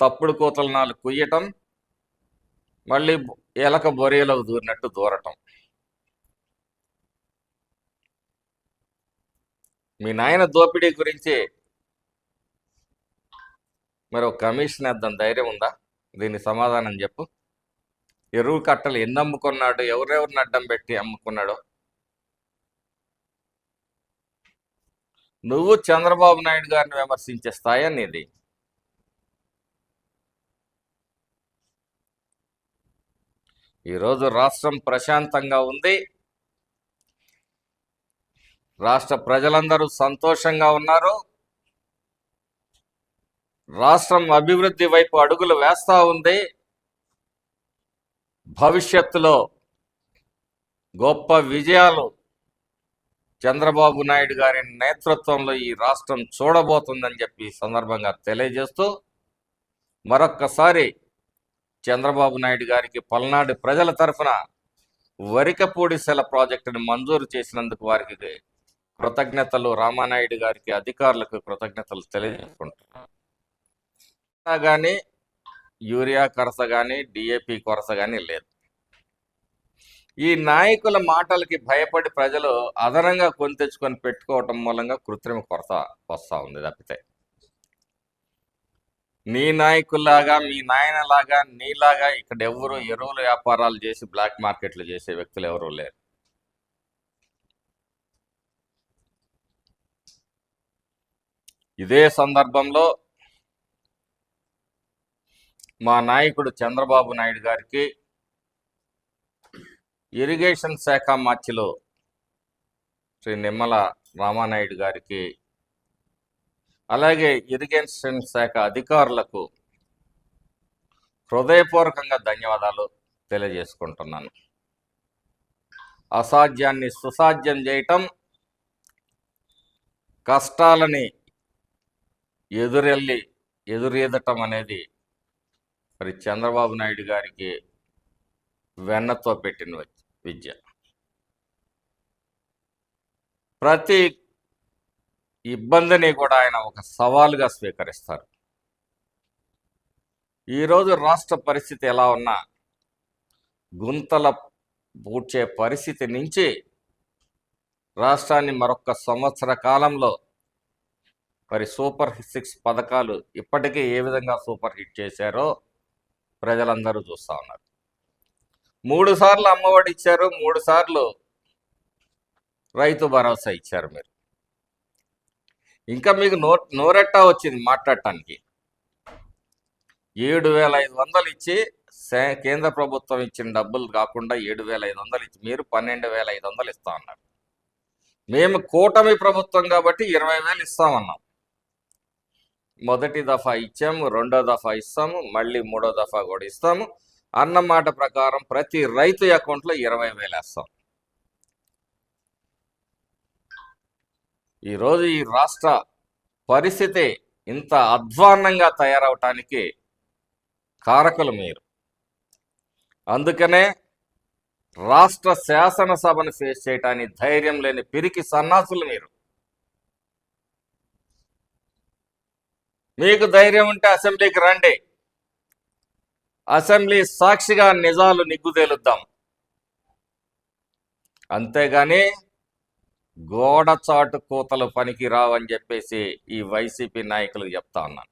తప్పుడు కూతలు నాలుగు కుయ్యటం మళ్ళీ ఎలక బొరియలకు దూరినట్టు దూరటం. మీ నాయన దోపిడీ గురించి మరి ఒక కమిషన్ వేద్దాం ధైర్యం ఉందా? దీని సమాధానం చెప్పు. ఎరువు కట్టలు ఎన్ని అమ్ముకున్నాడు ఎవరెవరిని అడ్డం పెట్టి అమ్ముకున్నాడో. నువ్వు చంద్రబాబు నాయుడు గారిని విమర్శించే స్థాయి అనేది ఈరోజు రాష్ట్రం ప్రశాంతంగా ఉంది. రాష్ట్ర ప్రజలందరూ సంతోషంగా ఉన్నారు. రాష్ట్రం అభివృద్ధి వైపు అడుగులు వేస్తూ ఉంది. భవిష్యత్తులో గొప్ప విజయాలు చంద్రబాబు నాయుడు గారి నేతృత్వంలో ఈ రాష్ట్రం చూడబోతుందని చెప్పి సందర్భంగా తెలియజేస్తూ మరొక్కసారి చంద్రబాబు నాయుడు గారికి పల్నాడు ప్రజల తరఫున వరికపూడి సెల ప్రాజెక్టును మంజూరు చేసినందుకు వారికి కృతజ్ఞతలు. రామానాయుడు గారికి అధికారులకు కృతజ్ఞతలు తెలియజేసుకుంటున్నారు కానీ యూరియా కొరత కానీ డిఏపి కొరత కానీ లేదు. ఈ నాయకుల మాటలకి భయపడి ప్రజలు అదనంగా కొని తెచ్చుకొని పెట్టుకోవటం మూలంగా కృత్రిమ కొరత వస్తూ ఉంది తప్పితే. నీ నాయకుల్లాగా మీ నాయనలాగా నీలాగా ఇక్కడ ఎవరు ఎరువుల వ్యాపారాలు చేసి బ్లాక్ మార్కెట్లు చేసే వ్యక్తులు ఎవరూ లేరు. ఇదే సందర్భంలో మా నాయకుడు చంద్రబాబు నాయుడు గారికి ఇరిగేషన్ శాఖ మార్చిలో శ్రీ నిమ్మల రామానాయుడు గారికి అలాగే ఇరిగేషన్ శాఖ అధికారులకు హృదయపూర్వకంగా ధన్యవాదాలు తెలియజేసుకుంటున్నాను. అసాధ్యాన్ని సుసాధ్యం చేయటం కష్టాలని ఎదురెళ్ళి ఎదురెదటం అనేది మరి చంద్రబాబు నాయుడు గారికి వెన్నతో పెట్టిన వి- విద్య. ప్రతి ఇబ్బందిని కూడా ఆయన ఒక సవాలుగా స్వీకరిస్తారు. ఈరోజు రాష్ట్ర పరిస్థితి ఎలా ఉన్నా గుంతల పూడ్చే పరిస్థితి నుంచి రాష్ట్రాన్ని మరొక సంవత్సర కాలంలో మరి సూపర్ సిక్స్ పథకాలు ఇప్పటికే ఏ విధంగా సూపర్ హిట్ చేశారో ప్రజలందరూ చూస్తూ ఉన్నారు. మూడు సార్లు అమ్మఒడి ఇచ్చారు మూడు సార్లు రైతు భరోసా ఇచ్చారు మీరు. ఇంకా మీకు నో నోరెట్టా వచ్చింది మాట్లాడటానికి. ఏడు వేల ఐదు వందలు ఇచ్చి సే- కేంద్ర ప్రభుత్వం ఇచ్చిన డబ్బులు కాకుండా ఏడు వేల ఐదు వందలు ఇచ్చి మీరు పన్నెండు వేల ఐదు వందలు ఇస్తా ఉన్నారు మేము కూటమి ప్రభుత్వం కాబట్టి ఇరవై వేలు ఇస్తామన్నాం. మొదటి దఫా ఇచ్చాము రెండో దఫా ఇస్తాము మళ్ళీ మూడో దఫా కూడా ఇస్తాము. అన్నమాట ప్రకారం ప్రతి రైతు అకౌంట్లో ఇరవై వేలు వేస్తాం. ఈరోజు ఈ రాష్ట్ర పరిస్థితి ఇంత అధ్వాన్నంగా తయారవటానికి కారకులు మీరు. అందుకనే రాష్ట్ర శాసనసభను ఫేస్ చేయటానికి ధైర్యం లేని పిరికి సన్నాసులు మీరు. మీకు ధైర్యం ఉంటే అసెంబ్లీకి రండి. అసెంబ్లీ సాక్షిగా నిజాలు నిగ్గు తేలుద్దాం అంతేగాని గోడ చాటు కూతలు పనికి రావని చెప్పేసి ఈ వైసీపీ నాయకులకు చెప్తా ఉన్నాను.